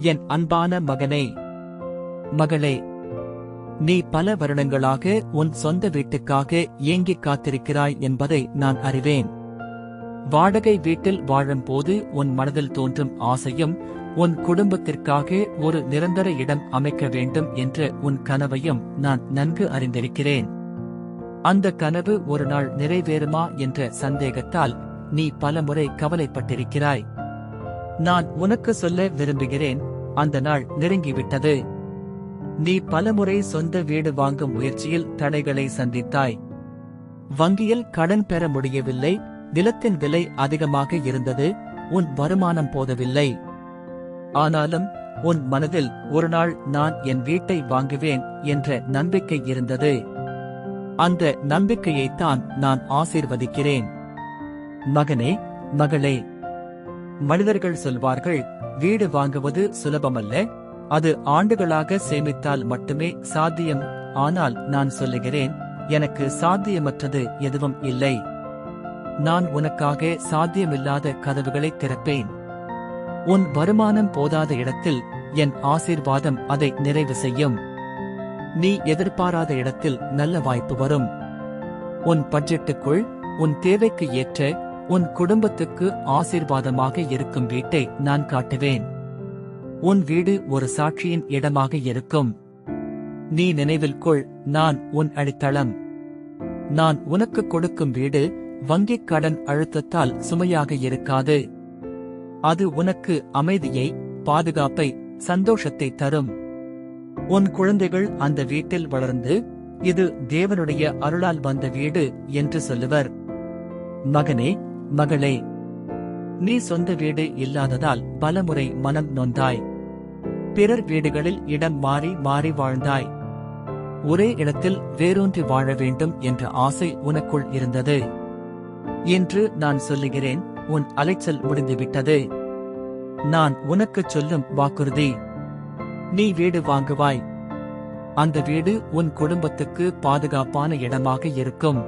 என் அன்பான மகனே. மகளே நீ பல வருடங்களாக உன் சொந்த வீட்டுக்காக ஏங்கிக் காத்திருக்கிறாய் என்பதை நான் அறிவேன். வாடகை வீட்டில் வாழும்போது உன் மனதில் தோன்றும் ஆசையும் உன் குடும்பத்திற்காக ஒரு நிரந்தர இடம் அமைக்க வேண்டும் என்ற உன் கனவையும் நான் நன்கு அறிந்திருக்கிறேன். அந்த கனவு ஒரு நாள் நிறைவேறுமா என்ற சந்தேகத்தால் நீ பலமுறை கவலைப்பட்டிருக்கிறாய். நான் உனக்கு சொல்ல விரும்புகிறேன் அந்த நாள் நெருங்கிவிட்டது. நீ பலமுறை சொந்த வீடு வாங்கும் முயற்சியில் தடைகளை சந்தித்தாய். வங்கியில் கடன் பெற முடியவில்லை நிலத்தின் விலை அதிகமாக இருந்தது உன் வருமானம் போதவில்லை. ஆனாலும் உன் மனதில் ஒரு நாள் நான் என் வீட்டை வாங்குவேன் என்ற நம்பிக்கை இருந்தது. அந்த நம்பிக்கையைத்தான் நான் ஆசீர்வதிக்கிறேன். மகனே மகளே மனிதர்கள் சொல்வார்கள் வீடு வாங்குவது சுலபமல்ல அது ஆண்டுகளாக சேமித்தால் மட்டுமே சாத்தியம். ஆனால் நான் சொல்லுகிறேன் எனக்கு சாத்தியமற்றது எதுவும் இல்லை. நான் உனக்காக சாத்தியமில்லாத கதவுகளை திறப்பேன். உன் வருமானம் போதாத இடத்தில் என் ஆசீர்வாதம் அதை நிறைவு செய்யும். நீ எதிர்பாராத இடத்தில் நல்ல வாய்ப்பு வரும். உன் பட்ஜெட்டுக்குள் உன் தேவைக்கு ஏற்ற உன் குடும்பத்துக்கு ஆசீர்வாதமாக இருக்கும் வீட்டை நான் காட்டுவேன். உன் வீடு ஒரு சாட்சியின் இடமாக இருக்கும். நீ நினைவில் கொள் நான் உன் அடித்தளம். நான் உனக்கு கொடுக்கும் வீடு வங்கிக் கடன் அழுத்தத்தால் சுமையாக இருக்காது. அது உனக்கு அமைதியை பாதுகாப்பை சந்தோஷத்தை தரும். உன் குழந்தைகள் அந்த வீட்டில் வளர்ந்து இது தேவனுடைய அருளால் வந்த வீடு என்று சொல்லுவர். மகனே மகளே நீ சொந்த வீடு இல்லாததால் பலமுறை மனம் நொந்தாய். பிறர் வீடுகளில் இடம் மாறி மாறி வாழ்ந்தாய். ஒரே இடத்தில் வேரூன்றி வாழ வேண்டும் என்ற ஆசை உனக்குள் இருந்தது. என்று நான் சொல்லுகிறேன் உன் அலைச்சல் முடிந்துவிட்டது. நான் உனக்குச் சொல்லும் வாக்குறுதி நீ வீடு வாங்குவாய். அந்த வீடு உன் குடும்பத்துக்கு பாதுகாப்பான இடமாக இருக்கும்.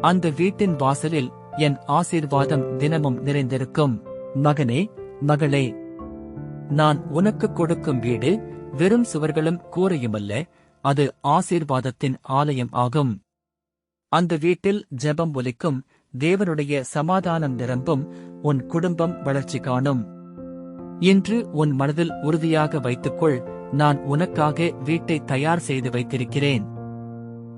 அந்த வீட்டின் வாசலில் என் ஆசீர்வாதம் தினமும் நிறைந்திருக்கும். மகனே மகளே நான் உனக்கு கொடுக்கும் வீடு வெறும் சுவர்களும் கூரையுமல்ல அது ஆசீர்வாதத்தின் ஆலயம் ஆகும். அந்த வீட்டில் ஜெபம் ஒலிக்கும் தேவனுடைய சமாதானம் நிரம்பும் உன் குடும்பம் வளர்ச்சி காணும். இன்று உன் மனதில் உறுதியாக வைத்துக்கொள் நான் உனக்காக வீட்டை தயார் செய்து வைத்திருக்கிறேன்.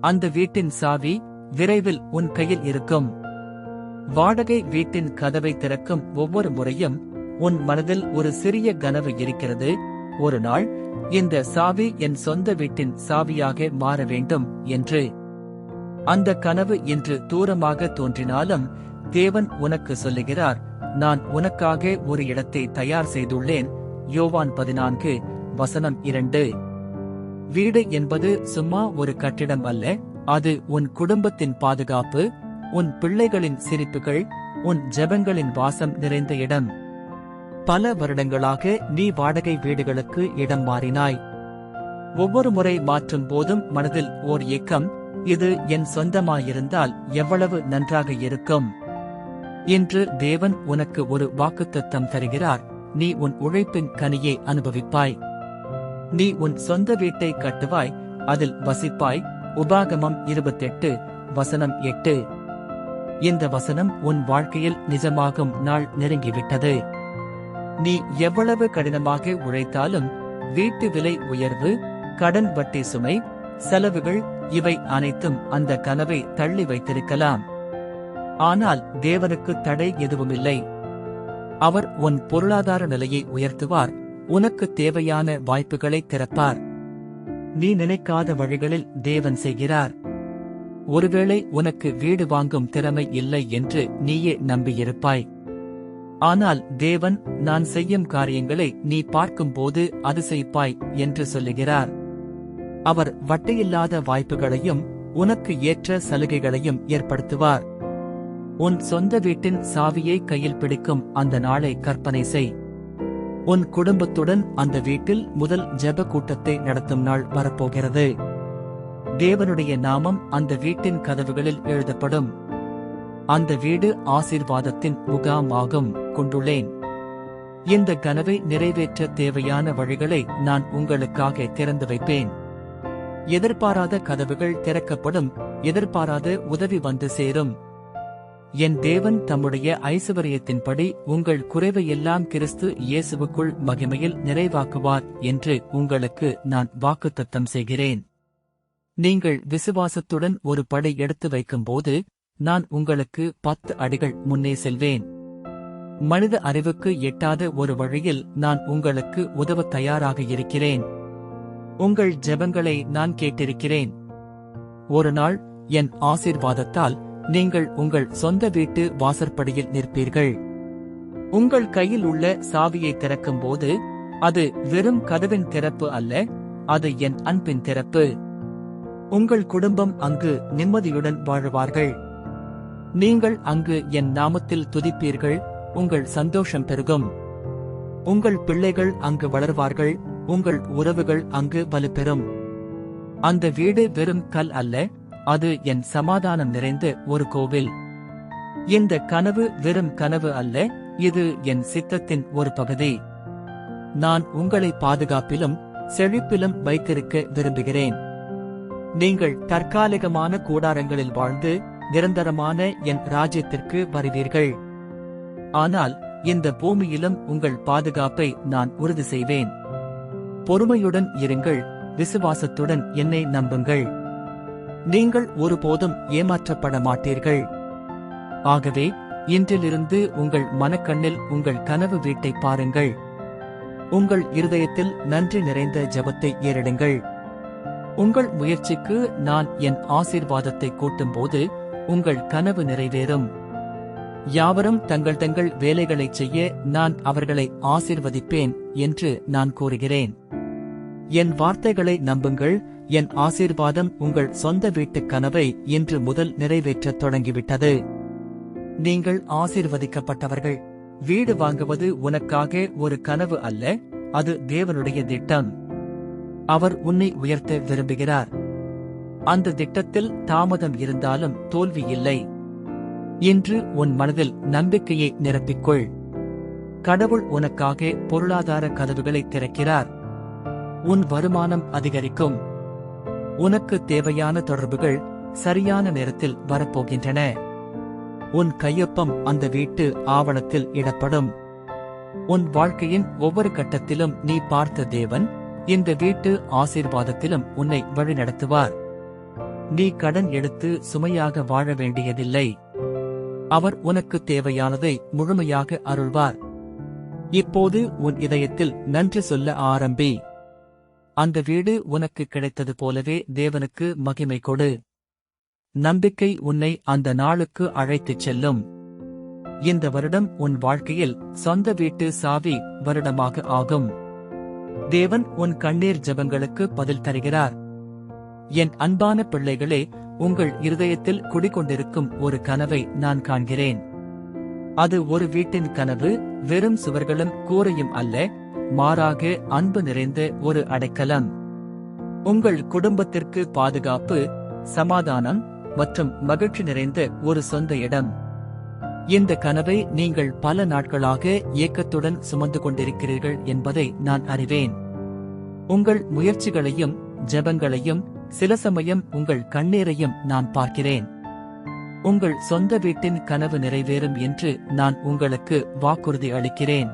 அந்த வீட்டின் சாவி விரைவில் உன் கையில் இருக்கும். வாடகை வீட்டின் கதவை திறக்கும் ஒவ்வொரு முறையும் உன் மனதில் ஒரு சிறிய கனவு இருக்கிறது. ஒரு நாள் இந்த சாவி என் சொந்த வீட்டின் சாவியாக மாற வேண்டும் என்று. அந்த கனவு இன்று தூரமாக தோன்றினாலும் தேவன் உனக்கு சொல்லுகிறார் நான் உனக்காக ஒரு இடத்தை தயார் செய்துள்ளேன். யோவான் பதினான்கு வசனம் இரண்டு. வீடு என்பது சும்மா ஒரு கட்டிடம் அல்ல அது உன் குடும்பத்தின் பாதுகாப்பு. உன் பிள்ளைகளின் சிரிப்புகள் உன் ஜெபங்களின் வாசம் நிறைந்த இடம். பல வருடங்களாக நீ வாடகை வீடுகளுக்கு இடம் மாறினாய். ஒவ்வொரு முறை மாற்றும் போதும் மனதில் ஓர் ஏக்கம் இது என் சொந்தமாயிருந்தால் எவ்வளவு நன்றாக இருக்கும். இன்று தேவன் உனக்கு ஒரு வாக்குத்தத்தம் தருகிறார் நீ உன் உழைப்பின் கனியை அனுபவிப்பாய். நீ உன் சொந்த வீட்டை கட்டுவாய் அதில் வசிப்பாய். உபாகமம் இருபத்தெட்டு வசனம் எட்டு. இந்த வசனம் உன் வாழ்க்கையில் நிஜமாகும் நாள் நெருங்கிவிட்டது. நீ எவ்வளவு கடினமாக உழைத்தாலும் வீட்டு விலை உயர்வு கடன் வட்டி சுமை செலவுகள் இவை அனைத்தும் அந்த கனவை தள்ளி வைத்திருக்கலாம். ஆனால் தேவனுக்கு தடை எதுவுமில்லை. அவர் உன் பொருளாதார நிலையை உயர்த்துவார் உனக்கு தேவையான வாய்ப்புகளை திறப்பார். நீ நினைக்காத வழிகளில் தேவன் செய்கிறார். ஒருவேளை உனக்கு வீடு வாங்கும் திறமை இல்லை என்று நீயே நம்பியிருப்பாய். ஆனால் தேவன் நான் செய்யும் காரியங்களை நீ பார்க்கும்போது அதிசயிப்பாய் என்று சொல்லுகிறார். அவர் வட்டையில்லாத வாய்ப்புகளையும் உனக்கு ஏற்ற சலுகைகளையும் ஏற்படுத்துவார். உன் சொந்த வீட்டின் சாவியை கையில் பிடிக்கும் அந்த நாளை கற்பனை செய். உன் குடும்பத்துடன் அந்த வீட்டில் முதல் ஜெப கூட்டத்தை நடத்தும் நாள் வரப்போகிறது. தேவனுடைய நாமம் அந்த வீட்டின் கதவுகளில் எழுதப்படும். அந்த வீடு ஆசீர்வாதத்தின் முகாமாகும் கொண்டுள்ளேன். இந்த கனவை நிறைவேற்ற தேவையான வழிகளை நான் உங்களுக்காக திறந்து வைப்பேன். எதிர்பாராத கதவுகள் திறக்கப்படும் எதிர்பாராத உதவி வந்து சேரும். என் தேவன் தம்முடைய ஐசுவரியத்தின்படி உங்கள் குறைவையெல்லாம் கிறிஸ்து இயேசுவுக்குள் மகிமையில் நிறைவாக்குவார் என்று உங்களுக்கு நான் வாக்குத்தத்தம் செய்கிறேன். நீங்கள் விசுவாசத்துடன் ஒரு படை எடுத்து வைக்கும்போது நான் உங்களுக்கு பத்து அடிகள் முன்னே செல்வேன். மனித அறிவுக்கு எட்டாத ஒரு வழியில் நான் உங்களுக்கு உதவ தயாராக இருக்கிறேன். உங்கள் ஜெபங்களை நான் கேட்டிருக்கிறேன். ஒரு நாள் என் ஆசீர்வாதத்தால் நீங்கள் உங்கள் சொந்த வீட்டு வாசற்படியில் நிற்பீர்கள். உங்கள் கையில் உள்ள சாவியை திறக்கும்போது அது வெறும் கதவின் திறப்பு அல்ல அது என் அன்பின் திறப்பு. உங்கள் குடும்பம் அங்கு நிம்மதியுடன் வாழ்வார்கள். நீங்கள் அங்கு என் நாமத்தில் துதிப்பீர்கள் உங்கள் சந்தோஷம் பெருகும். உங்கள் பிள்ளைகள் அங்கு வளர்வார்கள் உங்கள் உறவுகள் அங்கு வலுப்பெறும். அந்த வீடு வெறும் கல் அல்ல அது என் சமாதானம் நிறைந்த ஒரு கோவில். இந்த கனவு வெறும் கனவு அல்ல இது என் சித்தத்தின் ஒரு பகுதி. நான் உங்களை பாதுகாப்பிலும் செழிப்பிலும் வைத்திருக்க விரும்புகிறேன். நீங்கள் தற்காலிகமான கூடாரங்களில் வாழ்ந்து நிரந்தரமான என் ராஜ்யத்திற்கு வருவீர்கள். ஆனால் இந்த பூமியிலும் உங்கள் பாதுகாப்பை நான் உறுதி செய்வேன். பொறுமையுடன் இருங்கள் விசுவாசத்துடன் என்னை நம்புங்கள். நீங்கள் ஒருபோதும் ஏமாற்றப்பட மாட்டீர்கள். ஆகவே இன்றிலிருந்து உங்கள் மனக்கண்ணில் உங்கள் கனவு வீட்டை பாருங்கள். உங்கள் இருதயத்தில் நன்றி நிறைந்த ஜெபத்தை ஏறிடுங்கள். உங்கள் முயற்சிக்கு நான் என் ஆசீர்வாதத்தை கூட்டும்போது உங்கள் கனவு நிறைவேறும். யாவரும் தங்கள் தங்கள் வேலைகளைச் செய்ய நான் அவர்களை ஆசீர்வதிப்பேன் என்று நான் கூறுகிறேன். என் வார்த்தைகளை நம்புங்கள் என் ஆசீர்வாதம் உங்கள் சொந்த வீட்டுக் கனவை இன்று முதல் நிறைவேற்றத் தொடங்கிவிட்டது. நீங்கள் ஆசீர்வதிக்கப்பட்டவர்கள். வீடு வாங்குவது உனக்காக ஒரு கனவு அல்ல அது தேவனுடைய திட்டம். அவர் உன்னை உயர்த்த விரும்புகிறார். அந்த திட்டத்தில் தாமதம் இருந்தாலும் தோல்வி இல்லை. இன்று உன் மனதில் நம்பிக்கையை நிரப்பிக்கொள். கடவுள் உனக்காக பொருளாதார கதவுகளை திறக்கிறார். உன் வருமானம் அதிகரிக்கும். உனக்கு தேவையான தொடர்புகள் சரியான நேரத்தில் வரப்போகின்றன. உன் கையொப்பம் அந்த வீட்டு ஆவணத்தில் இடப்படும். உன் வாழ்க்கையின் ஒவ்வொரு கட்டத்திலும் நீ பார்த்த தேவன் இந்த வீட்டு ஆசீர்வாதத்திலும் உன்னை வழிநடத்துவார். நீ கடன் எடுத்து சுமையாக வாழ வேண்டியதில்லை. அவர் உனக்கு தேவையானதை முழுமையாக அருள்வார். இப்போது உன் இதயத்தில் நன்றி சொல்ல ஆரம்பி. அந்த வீடு உனக்கு கிடைத்தது போலவே தேவனுக்கு மகிமை கொடு. நம்பிக்கை உன்னை அந்த நாளுக்கு அழைத்துச் செல்லும். இந்த வருடம் உன் வாழ்க்கையில் சொந்த வீட்டு சாவி வருடமாக ஆகும். தேவன் உன் கண்ணீர் ஜபங்களுக்கு பதில் தருகிறார். என் அன்பான பிள்ளைகளே உங்கள் இருதயத்தில் குடிகொண்டிருக்கும் ஒரு கனவை நான் காண்கிறேன். அது ஒரு வீட்டின் கனவு வெறும் சுவர்களும் கூரையும் அல்ல மாறாக அன்பு நிறைந்த ஒரு அடைக்கலம். உங்கள் குடும்பத்திற்கு பாதுகாப்பு சமாதானம் மற்றும் மகிழ்ச்சி நிறைந்த ஒரு சொந்த இடம். இந்த கனவை நீங்கள் பல நாட்களாக ஏக்கத்துடன் சுமந்து கொண்டிருக்கிறீர்கள் என்பதை நான் அறிவேன். உங்கள் முயற்சிகளையும் ஜெபங்களையும் சில சமயம் உங்கள் கண்ணீரையும் நான் பார்க்கிறேன். உங்கள் சொந்த வீட்டின் கனவு நிறைவேறும் என்று நான் உங்களுக்கு வாக்குறுதி அளிக்கிறேன்.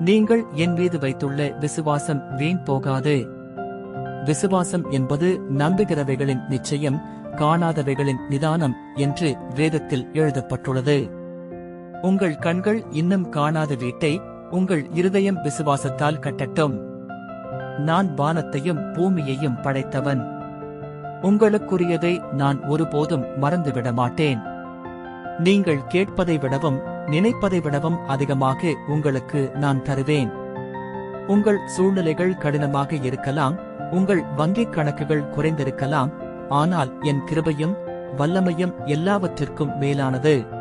நீங்கள் என் மீது வைத்துள்ள விசுவாசம் வீண் போகாது. விசுவாசம் என்பது நம்புகிறவைகளின் நிச்சயம் காணாதவைகளின் நிதானம் என்று வேதத்தில் எழுதப்பட்டுள்ளது. உங்கள் கண்கள் இன்னும் காணாத வீட்டை உங்கள் இருதயம் விசுவாசத்தால் கட்டட்டும். நான் வானத்தையும் பூமியையும் படைத்தவன். உங்களுக்குரியதை நான் ஒருபோதும் மறந்துவிட மாட்டேன். நீங்கள் கேட்பதை விடவும் நினைப்பதை விடவும் அதிகமாக உங்களுக்கு நான் தருவேன். உங்கள் சூழ்நிலைகள் கடினமாக இருக்கலாம் உங்கள் வங்கிக் கணக்குகள் குறைந்திருக்கலாம் ஆனால் என் கிருபையும் வல்லமையும் எல்லாவற்றிற்கும் மேலானது.